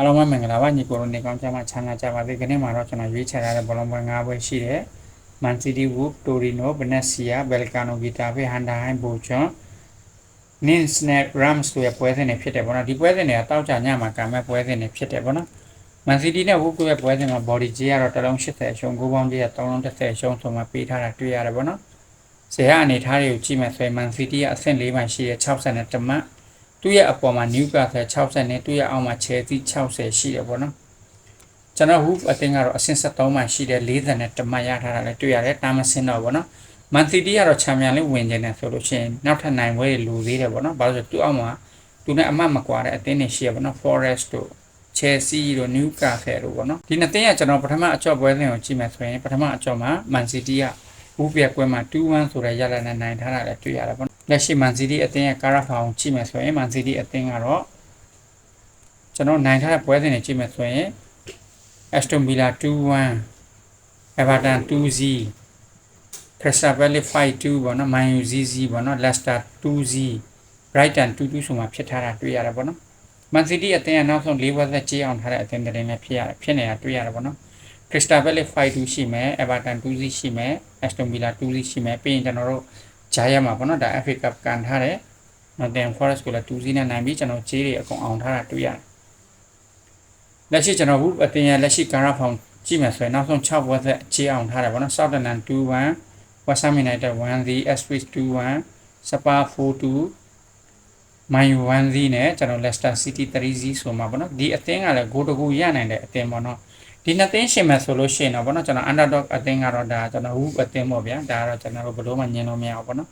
အားလုံးပဲမင်္ဂလာပါညီကိုတို့နေကောင်းကြမှာချမ်းသာကြပါစေခဏမှာတော့ကျွန်တော်ရွေးချယ်ထားတဲ့ဘောလုံးပွဲ၅ပွဲရှိတယ် Man City Wolves Torino Venezia Belgrano Getafe Heidenheim Bochum Nins နဲ့ Rams တို့ရဲ့ပွဲစဉ်တွေဖြစ်တယ်ပေါ့နော်ဒီပွဲစဉ်တွေကတောက်ကြညမှာကံမဲ့ပွဲစဉ်တွေဖြစ်တယ်ပေါ့နော် Man City နဲ့ Wolves တို့ရဲ့ပွဲစဉ်မှာ body ကြီးကတော့တစ်လုံး80အရှုံး9ပေါင်းကြီးက3လုံး30အရှုံးဆိုမှပေးထားတာတွေ့ရတယ်ပေါ့နော်ဇေယျအနေထားတွေကိုကြည့်မယ်ဆိုရင် Man City ကအဆင့်၄မှရှိတယ်60နဲ့တမတ် သူ့ရဲ့အပေါ်မှာ Newcastle 60နဲ့သူ့ရဲ့အောက်မှာ Chelsea 60ရှိတယ်ပေါ့နော်ကျွန်တော် Wolves အသင်းကတော့အဆင့်73မှရှိတယ်40နဲ့တမတ်ရထားတာလည်းတွေ့ရတယ်တာမစင်းတော့ပေါ့နော် Man City ကတော့ချန်ပီယံလိဝင်ကျင်တယ်ဆိုလို့ရှိရင်နောက်ထပ်နိုင်ပွဲတွေလိုသေးတယ်ပေါ့နော်ဘာလို့လဲဆိုတော့သူ့အောက်မှာသူနဲ့အမှတ်မကွာတဲ့အသင်းတွေရှိရပေါ့နော် Forest တို့ Chelsea တို့ Newcastle တို့ပေါ့နော်ဒီနှစ်သင်းကကျွန်တော်ပထမအကြော့ပွဲစဉ်ကိုကြည့်မယ်ဆိုရင်ပထမအကြော့မှာ Man City ကဘူးပြက်ကွဲမှာ2-1ဆိုတဲ့ရလဒ်နဲ့နိုင်ထားတာလည်းတွေ့ရတယ်ပေါ့နော် လက်ရှိ Man City အသင်းရဲ့ကာရာဖာကိုကြည့်မယ်ဆိုရင် Man City အသင်းကတော့ကျွန်တော်နိုင်ထားတဲ့ပွဲစဉ်တွေကြည့်မယ်ဆိုရင် Aston Villa 2-1 Everton 2-0 Crystal Palace 5-2ပေါ့နော် Man U 0-0ပေါ့နော် Leicester 2-0 Brighton 2-2ဆိုမှဖြစ်ထားတာတွေ့ရတယ်ပေါ့နော် Man City အသင်းကနောက်ဆုံး၄ဘွဲ့သက်ကြေးအောင်ထားတဲ့အသင်းတွေလည်းဖြစ်ရတယ်ဖြစ်နေတာတွေ့ရတယ်ပေါ့နော် Crystal Palace 5-2ရှိမယ် Everton 2-0ရှိမယ် Aston Villa 2-0ရှိမယ်ပြီးရင်ကျွန်တော်တို့ ဂျာရမှာပေါ့နော်ဒါ FA Cup ကန်ထားတဲ့ Nottingham Forest ကိုလည်း2-0နဲ့နိုင်ပြီးကျွန်တော်ကြေးတွေအကုန်အောင်ထားတာတွေ့ရတယ်လက်ရှိကျွန်တော်ဘူးအသင်းရဲ့လက်ရှိကာရာဖောင်ကြည့်မယ်ဆိုရင်နောက်ဆုံး6ဘွဲ့သက်ကြေးအောင်ထားတယ်ပေါ့နော် Southampton 2-1 West Ham United 1-0 Ipswich 2-1 Spurs 4-2 Man U 1-0နဲ့ကျွန်တော် Leicester City 3-0ဆိုမှာပေါ့နော်ဒီအသင်းကလည်းဂိုးတကူရနိုင်တဲ့အသင်းပေါ့နော် ဒီနှစ်သင်းရှင်မယ်ဆိုလို့ရှိရင်တော့ဗောနော်ကျွန်တော် underdog အသင်းကတော့ဒါကျွန်တော် hoop အသင်းပေါ့ဗျာဒါကတော့ကျွန်တော်တို့ဘယ်လိုမှညင်လို့မရဘူးဗောနော်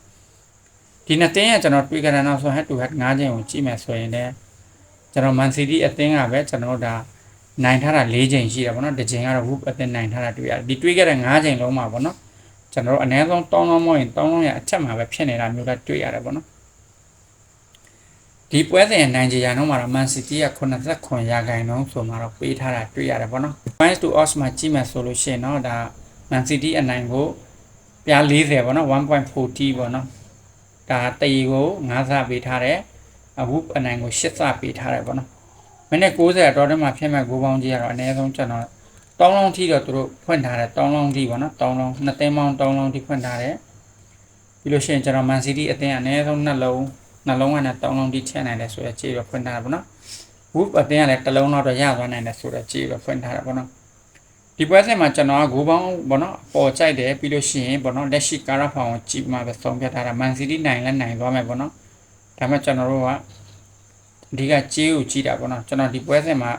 ဒီနှစ်သင်းကကျွန်တော်တွေ့ကြတဲ့နောက်ဆုံး head to head ၅ချိန်ကိုကြည့်မယ်ဆိုရင်လည်းကျွန်တော် Man City အသင်းကပဲကျွန်တော်ဒါနိုင်ထားတာ၄ချိန်ရှိတယ်ဗောနော်တစ်ချိန်ကတော့ hoop အသင်းနိုင်ထားတာတွေ့ရတယ်ဒီတွေ့ကြတဲ့၅ချိန်လုံးမှာဗောနော်ကျွန်တော်တို့အနည်းဆုံးတောင်းလုံးမဟုတ်ရင်တောင်းလုံးရအထက်မှာပဲဖြစ်နေတာမျိုးလည်းတွေ့ရတယ်ဗောနော် ဒီပွဲစဉ်နိုင်ကြရနှုန်းမှာတော့ Man City က89ရာခိုင်နှုန်းဆိုမှတော့ပေးထားတာတွေ့ရတယ်ပေါ့နော် minus to odds မှာကြည့်မယ်ဆိုလို့ရှိရင်တော့ဒါ Man City အနိုင်ကိုပြား40ပေါ့နော်1.40ပေါ့နော်ဒါတရီကို9ဆပေးထားတယ်အခုအနိုင်ကို10ဆပေးထားတယ်ပေါ့နော်မိနစ်90အတော်တည်းမှာဖြစ်မဲ့ဂိုးပေါင်းကြီးကတော့အနည်းဆုံးကျွန်တော်တောင်းလုံးထိတော့သူတို့ဖွင့်ထားတယ်တောင်းလုံးထိပေါ့နော်တောင်းလုံးနှစ်သိန်းပေါင်းတောင်းလုံးထိဖွင့်ထားတယ်ပြီးလို့ရှိရင်ကျွန်တော် Man City အသင်းအနည်းဆုံးနှလုံး နှလုံးကနဲ့တောင်းလုံးထိထည့်နိုင်တယ်ဆိုရခြေတော့ဖွင့်ထားတယ်ပေါ့နော် Wolf အတင်းကလည်းတစ်လုံးတော့ရသွားနိုင်တယ်ဆိုတော့ကြည့်တော့ဖွင့်ထားတာပေါ့နော်ဒီပွဲစဉ်မှာကျွန်တော်ကဂိုးပေါင်းပေါ့နော်ပေါ်ကြိုက်တယ်ပြီးလို့ရှိရင်ပေါ့နော်လက်ရှိကာရာဖောင်ကိုကြည့်မှပဲဆုံးဖြတ်ထားတာ Man City နိုင်လဲနိုင်သွားမယ်ပေါ့နော်ဒါပေမဲ့ကျွန်တော်တို့ကအဓိကကြေးကိုကြည့်တာပေါ့နော်ကျွန်တော်ဒီပွဲစဉ်မှာ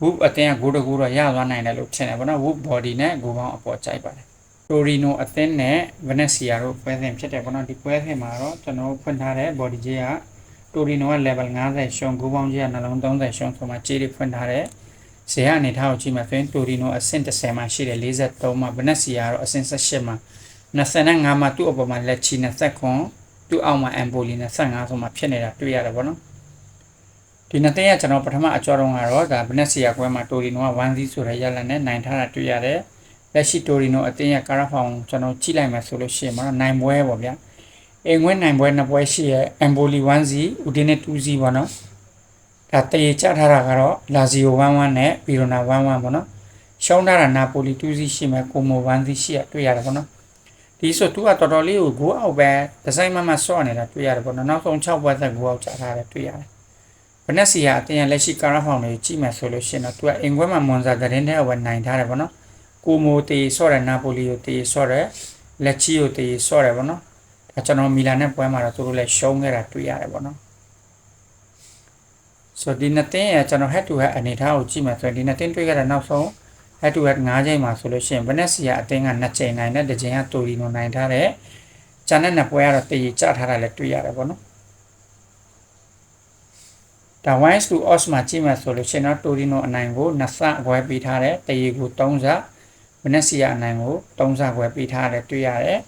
Wolf အတင်းကဂိုးတကူတော့ရသွားနိုင်တယ်လို့ထင်တယ်ပေါ့နော် Wolf body နဲ့ဂိုးပေါင်းအပေါ်ကြိုက်ပါတယ် Torino အသင်းနဲ့ Venezia တို့ပွဲစဉ်ဖြစ်တယ်ပေါ့နော်ဒီပွဲစဉ်မှာတော့ကျွန်တော်ဖွင့်ထားတဲ့ body ကြီးကတိုရီနိုက level 50ရှုံး9ပေါင်းကြီးကနှလုံး30ရှုံးဆိုမှကြေးတွေဖွင့်ထားတယ်ဇေယျအနေထားကိုကြည့်မှဆိုရင်တိုရီနိုအဆင့်30မှာရှိတယ်43မှာဗနက်စီယာကတော့အဆင့်18မှာ25မှာသူ့အပေါ်မှာလက်ချီ20ခွန်သူ့အောက်မှာအမ်ပိုလီ25ဆိုမှဖြစ်နေတာတွေ့ရတယ်ပေါ့နော်ဒီနှစ်သိန်းကကျွန်တော်ပထမအကြောတုံးကတော့ဒါဗနက်စီယာကွဲမှာတိုရီနိုက1-0ဆိုတဲ့ရလနဲ့နိုင်ထားတာတွေ့ရတယ် လက်ရှိတိုရီနိုအသင်းရဲ့ကာရာဖောင်ကျွန်တော်ကြည့်လိုက်မှဆိုလို့ရှိရင်မနော်နိုင်ပွဲပေါ့ဗျာအိမ်ဝင်းနိုင်ပွဲနှစ်ပွဲရှိရဲ့အမ်ဘိုလီ1စီဦးဒီနဲ့2စီပေါ့နော်ဒါတရေချထားတာကတော့လာဇီယို1-1နဲ့ဗီရိုနာ1-1ပေါ့နော်ရှုံးထားတာနာပိုလီ2စီရှိမယ်ကိုမို1စီရှိရတွေ့ရတယ်ပေါ့နော်ဒီဆိုသူကတော်တော်လေးကိုဂိုးအောက်ပဲဒီဇိုင်းမှမှဆော့နေတာတွေ့ရတယ်ပေါ့နော်နောက်ဆုံး6ပွဲသက်ဂိုးအောက်ချထားတယ်တွေ့ရတယ်ဗနက်စီယာအတင်းရလက်ရှိကာရာဖောင်တွေကြည့်မယ်ဆိုလို့ရှိရင်တော့သူကအင်ကွဲမှာမွန်ဇာသတင်းထဲဝယ်နိုင်ထားတယ်ပေါ့နော် ကိုမိုတေဆော့တယ်နာပိုလီကိုတေဆော့တယ်လက်ချီကိုတေဆော့တယ်ပေါ့နော်ဒါကျွန်တော်မီလာနဲ့ပွဲမှာတော့သူတို့လည်းရှုံးခဲ့တာတွေ့ရတယ်ပေါ့နော်ဆိုဒီနှစ်တင်းရကျွန်တော် head to head အနေထားကိုကြည့်မှဆိုရင်ဒီနှစ်တင်းတွေ့ခဲ့တဲ့နောက်ဆုံး head to head ၅ချိန်မှာဆိုလို့ရှိရင် Venezia အတင်းက2ချိန်နိုင်တဲ့တစ်ချိန်က Torino နိုင်ထားတဲ့ကျန်တဲ့နှစ်ပွဲကတော့တည်ကြထားတာလည်းတွေ့ရတယ်ပေါ့နော်ဒါ wise to odds မှာကြည့်မှဆိုလို့ရှိရင်တော့ Torino အနိုင်ကို2ဆအခွဲပေးထားတယ်တည်ကို3ဆ Venezia အနိုင်ကို3ဆခွဲပေးထားတယ်တွေ့ရတယ်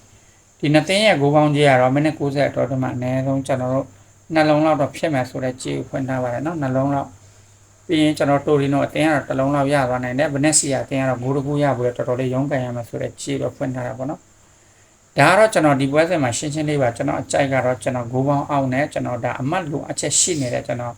ဒီနှစ်သိန်းရဲ့ဂိုးပေါင်းကြီးကတော့မိနစ်90အတော်တမှအနည်းဆုံးကျွန်တော်တို့နှလုံးလောက်တော့ဖြစ်မယ်ဆိုတဲ့ကြေးကိုဖွင့်ထားပါတယ်နော်နှလုံးလောက်ပြီးရင်ကျွန်တော်တိုရီနိုအတင်းကတော့တစ်လုံးလောက်ရသွားနိုင်တယ်ဗနက်စီယာအတင်းကတော့ဂိုးတကူရဖို့တော်တော်လေးရုန်းကန်ရမယ်ဆိုတဲ့ကြေးတော့ဖွင့်ထားတာပေါ့နော်ဒါကတော့ကျွန်တော်ဒီပွဲစဉ်မှာရှင်းရှင်းလေးပါကျွန်တော်အကြိုက်ကတော့ကျွန်တော်ဂိုးပေါင်းအောင်နဲ့ကျွန်တော်ဒါအမတ်လိုအချက်ရှိနေတဲ့ကျွန်တော်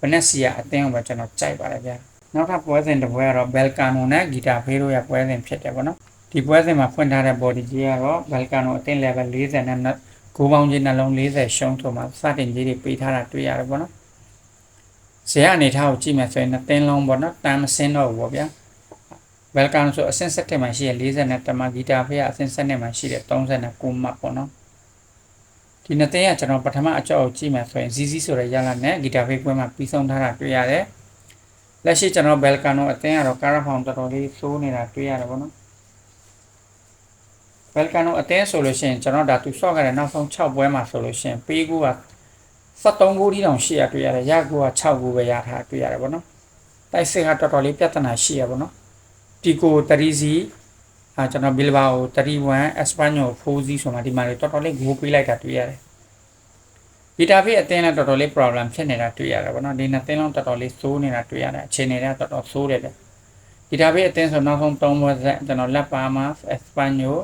ဗနက်စီယာအတင်းကိုပဲကျွန်တော်ကြိုက်ပါတယ်ဗျာ နောက်ထပ်ပွဲစဉ်တစ်ပွဲကတော့ Belcano နဲ့ Guitar Hero ရဲ့ပွဲစဉ်ဖြစ်တယ်ပေါ့နော်ဒီပွဲစဉ်မှာဖွင့်ထားတဲ့ body ကြီးကတော့ Belcano အသင်း level 40နဲ့ဂိုးပေါင်းကြီးနှလုံး40ရှုံးဆိုမှစတင်ကြီးတွေပေးထားတာတွေ့ရတယ်ပေါ့နော်ဇေယအနေထားကိုကြည့်မယ်ဆိုရင်နှစ်သင်းလုံးပေါ့နော်တမ်းမစင်းတော့ဘူးပေါ့ဗျာ Welcome ဆိုအဆင့်7မှာရှိရ40နဲ့တမဂီတာဖေးအဆင့်7မှာရှိတယ်39မှတ်ပေါ့နော်ဒီနှစ်သင်းကကျွန်တော်ပထမအကြောက်ကိုကြည့်မယ်ဆိုရင် ZZ ဆိုတဲ့ရလာနဲ့ဂီတာဖေးပွဲမှာပြီးဆုံးထားတာတွေ့ရတယ် လက်ရှိကျွန်တော် Belcano အသင်းကတော့ Carafon တော်တော်လေးစိုးနေတာတွေ့ရတယ်ပေါ့နော် Belcano အသင်းဆိုလို့ရှိရင်ကျွန်တော်ဒါသူဆော့ခဲ့တဲ့နောက်ဆုံး6ပွဲမှာဆိုလို့ရှိရင်ပေးကူက73ဂိုးတိတောင်ရှိရတွေ့ရတယ်ရကူက6ဂိုးပဲရထားတွေ့ရတယ်ပေါ့နော်တိုက်စစ်ကတော်တော်လေးပြဿနာရှိရပေါ့နော်တီကို30စီအာကျွန်တော်ဘီလဘာကို31 Espanyol 4စီဆိုမှဒီမှာလေတော်တော်လေးဂိုးပေးလိုက်တာတွေ့ရတယ် ဗီတာဖေးအသင်းလည်းတော်တော်လေး problem ဖြစ်နေတာတွေ့ရတယ်ပေါ့နော်ဒီနှစ်သင်းလုံးတော်တော်လေးစိုးနေတာတွေ့ရတယ်အခြေအနေတွေကတော်တော်စိုးတယ်လေဗီတာဖေးအသင်းဆိုနောက်ဆုံး3ပွဲဆက်ကျွန်တော်လက်ပါမာ Espanyol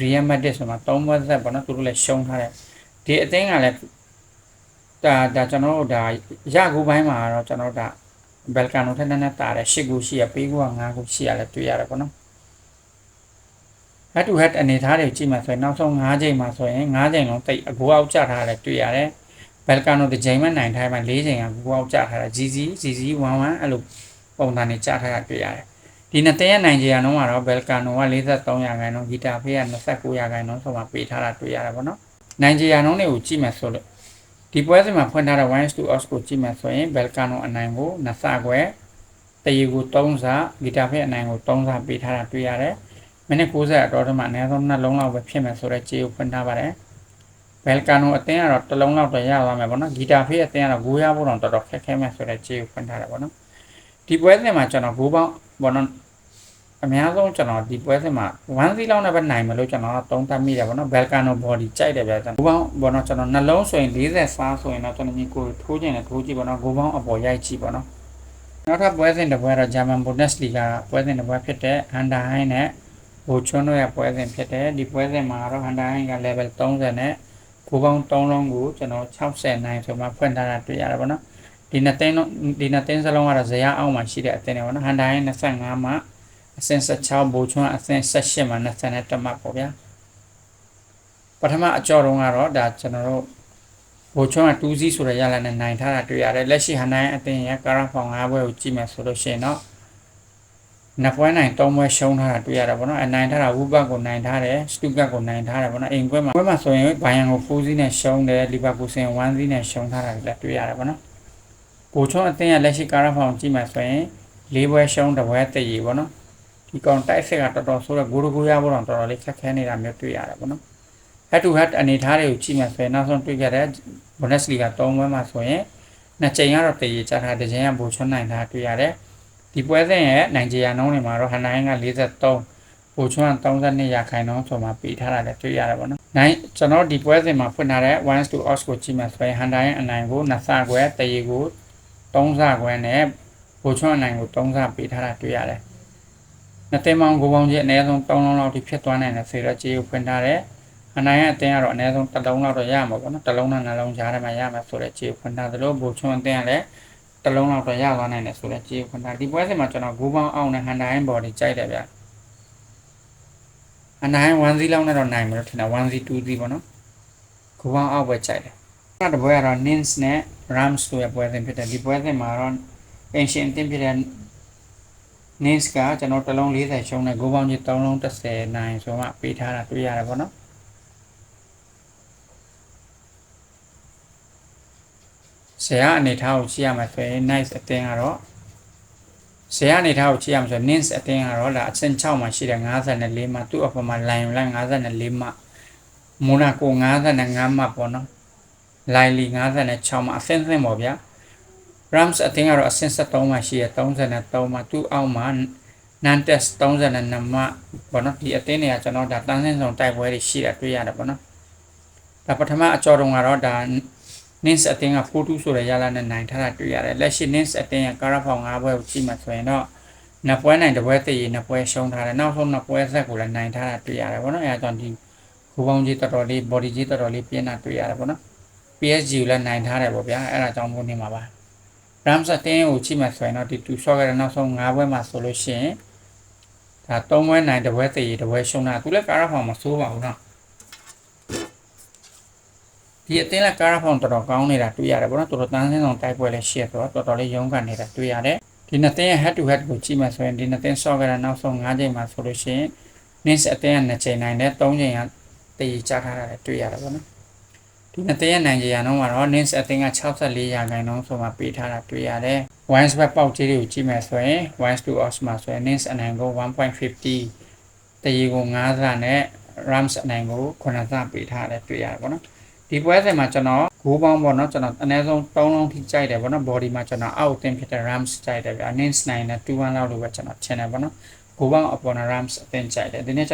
Real Madrid ဆိုမှ3ပွဲဆက်ပေါ့နော်သူတို့လည်းရှုံးထားတယ်ဒီအသင်းကလည်းဒါဒါကျွန်တော်တို့ဒါရကူပိုင်းမှာတော့ကျွန်တော်တို့ဒါဘယ်ကန်နိုထက်နည်းနည်းတာတယ်၈ခုရှိရပေးခုက9ခုရှိရလဲတွေ့ရတယ်ပေါ့နော် head to head အနေထားတွေကြည့်မှဆိုရင်နောက်ဆုံး9ချိန်မှာဆိုရင်9ချိန်လုံးတိတ်အကူအောက်ကျထားတယ်တွေ့ရတယ် ဘယ်ကန်နိုတစ်ချိန်မှနိုင်ထားမှ4ချိန်ကကူအောက်ကျထားတာ GC GC 11အဲ့လိုပုံစံနဲ့ကျထားတာတွေ့ရတယ်ဒီနှစ်တင်းရဲ့နိုင်ဂျီယာနှုန်းကတော့ဘယ်ကန်နိုက43ရာခိုင်နှုန်းဂီတာဖေးက29ရာခိုင်နှုန်းဆိုမှပေးထားတာတွေ့ရတယ်ပေါ့နော်နိုင်ဂျီယာနှုန်းတွေကိုကြည့်မှဆိုလို့ဒီပွဲစဉ်မှာဖွင့်ထားတဲ့ wines to us ကိုကြည့်မှဆိုရင် Belcano အနိုင်ကိုနှစ်ဆခွဲတရီကို3ဆဂီတာဖေးအနိုင်ကို3ဆပေးထားတာတွေ့ရတယ်မိနစ်90အတော်တမှာအနည်းဆုံး2လုံးလောက်ပဲဖြစ်မယ်ဆိုတော့ခြေကိုဖွင့်ထားပါတယ် ဘယ်ကန်နိုအသင်းကတော့တစ်လုံးလောက်တော့ရသွားမယ်ပေါ့နော်ဂီတာဖေးအသင်းကတော့ဂိုးရဖို့တော့တော်တော်ခက်ခဲမယ်ဆိုတော့ခြေကိုဖွင့်ထားတယ်ပေါ့နော်ဒီပွဲစဉ်မှာကျွန်တော်ဂိုးပေါင်းပေါ့နော်အများဆုံးကျွန်တော်ဒီပွဲစဉ်မှာ1စီးလောက်နဲ့ပဲနိုင်မလို့ကျွန်တော်သုံးသပ်မိတယ်ပေါ့နော်ဘယ်ကန်နို body ကြိုက်တယ်ဗျာကျွန်တော်ဂိုးပေါင်းပေါ့နော်ကျွန်တော်နှလုံးဆိုရင်40စားဆိုရင်တော့ကျွန်တော်ညီကိုထိုးခြင်းနဲ့ထိုးကြည့်ပေါ့နော်ဂိုးပေါင်းအပေါ်ရိုက်ကြည့်ပေါ့နော်နောက်ထပ်ပွဲစဉ်တစ်ပွဲတော့ German Bundesliga ပွဲစဉ်တစ်ပွဲဖြစ်တဲ့ Handaheim နဲ့ဟိုချွန်းတို့ရဲ့ပွဲစဉ်ဖြစ်တယ်ဒီပွဲစဉ်မှာတော့ Handaheim က level 30နဲ့ ကိုပေါင်း3လုံးကိုကျွန်တော်60နိုင်ဆိုမှဖွင့်ထားတာတွေ့ရတယ်ပေါ့နော်ဒီနှစ်သိန်းလုံးဒီနှစ်သိန်းစလုံးကတော့ဇရာအောက်မှာရှိတဲ့အသင်းတွေပေါ့နော် Handaheim 25မှာအဆင့်16ဘိုချွန်းအဆင့်18မှာ20တက်မှတ်ပေါ့ဗျာပထမအကြောတုံးကတော့ဒါကျွန်တော်တို့ဘိုချွန်းက2စီးဆိုတဲ့ရလာနဲ့နိုင်ထားတာတွေ့ရတယ်လက်ရှိ Handaheim အသင်းရဲ့ကာရာဖောင်5ဘွဲကိုကြည့်မယ်ဆိုလို့ရှိရင်တော့ နှစ်ပွဲနိုင်သုံးပွဲရှုံးထားတာတွေ့ရတာပေါ့နော်အနိုင်ထားတာဝူဘတ်ကိုနိုင်ထားတယ်စတူကတ်ကိုနိုင်ထားတယ်ပေါ့နော်အိမ်ပွဲမှာပွဲမှာဆိုရင်ဘိုင်ယန်ကို4စီးနဲ့ရှုံးတယ်လီဗာပူးဆင်1စီးနဲ့ရှုံးထားတာလည်းတွေ့ရတယ်ပေါ့နော်ကိုချုံးအသင်းရဲ့လက်ရှိကာရာဖောင်ကြည့်မှဆိုရင်၄ပွဲရှုံးတစ်ပွဲတည်ရပေါ့နော်ဒီကောင်တိုက်ဆက်ကတော်တော်ဆိုးတော့ဂိုးဂိုးရဖို့တော့တော်တော်လေးခက်ခဲနေတာမျိုးတွေ့ရတယ်ပေါ့နော် head to head အနေထားတွေကိုကြည့်မှဆိုရင်နောက်ဆုံးတွေ့ကြတဲ့ Bundesliga 3ပွဲမှာဆိုရင်နှစ်ချိန်ကတော့တည်ရချထားတဲ့ချိန်ကဘူချွန်းနိုင်တာတွေ့ရတယ် ဒီပွဲစဉ်ရဲ့နိုင်ဂျီယာနှုန်းတွေမှာတော့ဟန်နိုင်က43ဟိုချွန်း32ရာခိုင်နှုန်းဆိုမှပေးထားတာလည်းတွေ့ရတယ်ပေါ့နော်။နိုင်ကျွန်တော်ဒီပွဲစဉ်မှာဖွင့်ထားတဲ့ ones to os ကိုကြည့်မှဆိုရင်ဟန်တိုင်းအနိုင်ကို2ဆခွဲတရေကို3ဆခွဲနဲ့ဟိုချွန်းအနိုင်ကို3ဆပေးထားတာတွေ့ရတယ်။နှစ်သိန်းပေါင်းကိုပေါင်းကြီးအနည်းဆုံး3လုံးလောက်ထိဖြစ်သွားနိုင်တယ်ဆိုတော့ကြေးကိုဖွင့်ထားတဲ့ဟန်တိုင်းအတင်းကတော့အနည်းဆုံးတစ်လုံးလောက်တော့ရမှာပေါ့နော်။တစ်လုံးနဲ့နှလုံးကြားထဲမှာရမှာဆိုတော့ကြေးကိုဖွင့်ထားသလိုဘိုချွန်းအတင်းကလည်း တလုံးလောက်တော့ရသွားနိုင်တယ်ဆိုတော့ကြေးခွန်တာဒီပွဲစဉ်မှာကျွန်တော်ဂိုးပေါင်းအောင်နဲ့ဟန်တိုင်းဘော်ဒီကြိုက်တယ်ဗျဟန်တိုင်း1စီလောက်နဲ့တော့နိုင်မှာလို့ထင်တာ1စီ2စီပေါ့နော်ဂိုးပေါင်းအောက်ပဲကြိုက်တယ်နောက်တစ်ပွဲကတော့ Nins နဲ့ Rams တို့ရဲ့ပွဲစဉ်ဖြစ်တယ်ဒီပွဲစဉ်မှာတော့ Ancient တင်ဖြစ်တဲ့ Nins ကကျွန်တော်တလုံး40ရှုံးနဲ့ဂိုးပေါင်းကြီး3လုံး30နိုင်ဆိုမှပေးထားတာတွေ့ရတယ်ပေါ့နော် ဇေယအနေထားကိုကြည့်ရမှာဆိုရင် nice အတင်းကတော့ဇေယအနေထားကိုကြည့်ရမှာဆိုရင် nins အတင်းကတော့ဒါအဆင့်6မှာရှိတဲ့54မှာသူ့အပေါ်မှာ line line 54မှာမိုနာကို55မှာပေါ့နော် line 56မှာအဆင့်ဆင့်ပေါ့ဗျာ rams အတင်းကတော့အဆင့်73မှာရှိရ33မှာသူ့အောက်မှာ nantes 32မှာပေါ့နော်ဒီအတင်းတွေကကျွန်တော်ဒါတန်းစင်းဆောင်တိုက်ပွဲတွေရှိတာတွေ့ရတယ်ပေါ့နော်ဒါပထမအကြောတုံးကတော့ဒါ nins အတင်းက42ဆိုတဲ့ရလာနဲ့နိုင်ထားတာတွေ့ရတယ်လက်ရှိ nins အတင်းကကာရာဖောင်၅ဘွဲကိုကြည့်မှဆိုရင်တော့နှစ်ပွဲနိုင်တစ်ပွဲတည်ရနှစ်ပွဲရှုံးထားတယ်နောက်ဆုံးနှစ်ပွဲဆက်ကိုလည်းနိုင်ထားတာတွေ့ရတယ်ဗောနော်အဲဒါကြောင့်ဒီခူပေါင်းကြီးတော်တော်လေး body ကြီးတော်တော်လေးပြင်းတာတွေ့ရတယ်ဗောနော် PSG ကိုလည်းနိုင်ထားတယ်ဗောဗျာအဲဒါကြောင့်မို့နေမှာပါ rams အတင်းကိုကြည့်မှဆိုရင်တော့ဒီ2 shot ကလည်းနောက်ဆုံး5ဘွဲမှာဆိုလို့ရှိရင်ဒါ3ဘွဲနိုင်တစ်ဘွဲတည်တစ်ဘွဲရှုံးတာသူလည်းကာရာဖောင်မစိုးပါဘူးနော် ဒီအတင်းလည်းကာရာဖောင်တော်တော်ကောင်းနေတာတွေ့ရတယ်ဗောနော်တော်တော်တန်းစင်းဆောင်တိုက်ပွဲလည်းရှိရဆိုတော့တော်တော်လေးရုန်းကန်နေတာတွေ့ရတယ်ဒီနှစ်တင်းရဲ့ head to head ကိုကြည့်မှဆိုရင်ဒီနှစ်တင်း shot ကလည်းနောက်ဆုံး5ချိန်မှာဆိုလို့ရှိရင် nins အတင်းက2ချိန်နိုင်တယ်3ချိန်ကတည်ချထားတာလည်းတွေ့ရတယ်ဗောနော်ဒီနှစ်သိရနိုင်ကြရအောင်မှာတော့ nins အသင်းက64ရာခိုင်နှုန်းဆိုမှပေးထားတာတွေ့ရတယ်။ wines web ပေါက်ကြီးတွေကိုကြည့်မယ်ဆိုရင် wines to odds မှာဆိုရင် nins အနိုင်ကို1.50တရီကို9ဆနဲ့ rams အနိုင်ကို9ဆပေးထားတယ်တွေ့ရတယ်ပေါ့နော်။ ဒီပွဲစဉ်မှာကျွန်တော်ဂိုးပေါင်းပေါ့နော်ကျွန်တော်အနည်းဆုံး3လုံးထိကြိုက်တယ်ပေါ့နော် body မှာကျွန်တော်အောက်အသင်းဖြစ်တဲ့ rams ကြိုက်တယ်ဗျာ nins နိုင်နဲ့2-1လောက်လို့ပဲကျွန်တော်ချင်တယ်ပေါ့နော်။ဂိုးပေါင်းအပေါ်နဲ့ rams အသင်းကြိုက်တယ်ဒီနေ့